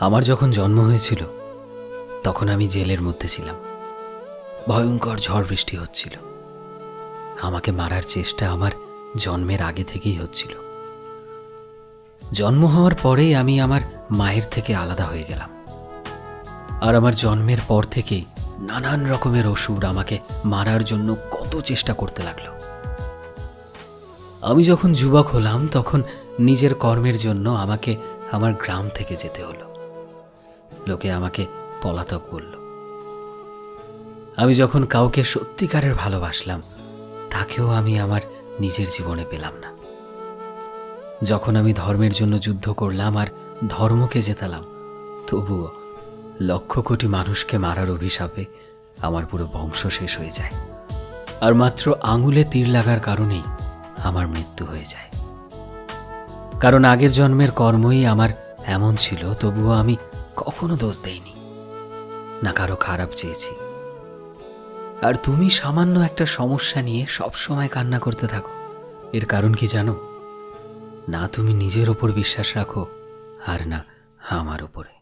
আমার যখন জন্ম হয়েছিল, তখন আমি জেলের মধ্যে ছিলাম। ভয়ঙ্কর ঝড় বৃষ্টি হচ্ছিল। আমাকে মারার চেষ্টা আমার জন্মের আগে থেকেই হচ্ছিল। জন্ম হওয়ার পরেই আমি আমার মায়ের থেকে আলাদা হয়ে গেলাম। আর আমার জন্মের পর থেকেই নানান রকমের অসুর আমাকে মারার জন্য কত চেষ্টা করতে লাগল। আমি যখন যুবক হলাম, তখন নিজের কর্মের জন্য আমাকে আমার গ্রাম থেকে যেতে হলো। লোকে আমাকে পলাতক বলল। আমি যখন কাউকে সত্যিকারের ভালোবাসলাম, তাকেও আমি আমার নিজের জীবনে পেলাম না। যখন আমি ধর্মের জন্য যুদ্ধ করলাম আর ধর্মকে জেতালাম, তবুও লক্ষ কোটি মানুষকে মারার অভিশাপে আমার পুরো বংশ শেষ হয়ে যায়। আর মাত্র আঙুলে তীর লাগার কারণেই আমার মৃত্যু হয়ে যায়। কারণ আগের জন্মের কর্মই আমার এমন ছিল, তবুও আমি কখনো দোষ দেয়নি না কারও খারাপ চেয়েছি। আর তুমি সামান্য একটা সমস্যা নিয়ে সব সময় কান্না করতে থাকো। এর কারণ কি জানো? না তুমি নিজের ওপর বিশ্বাস রাখো, আর না আমার উপরে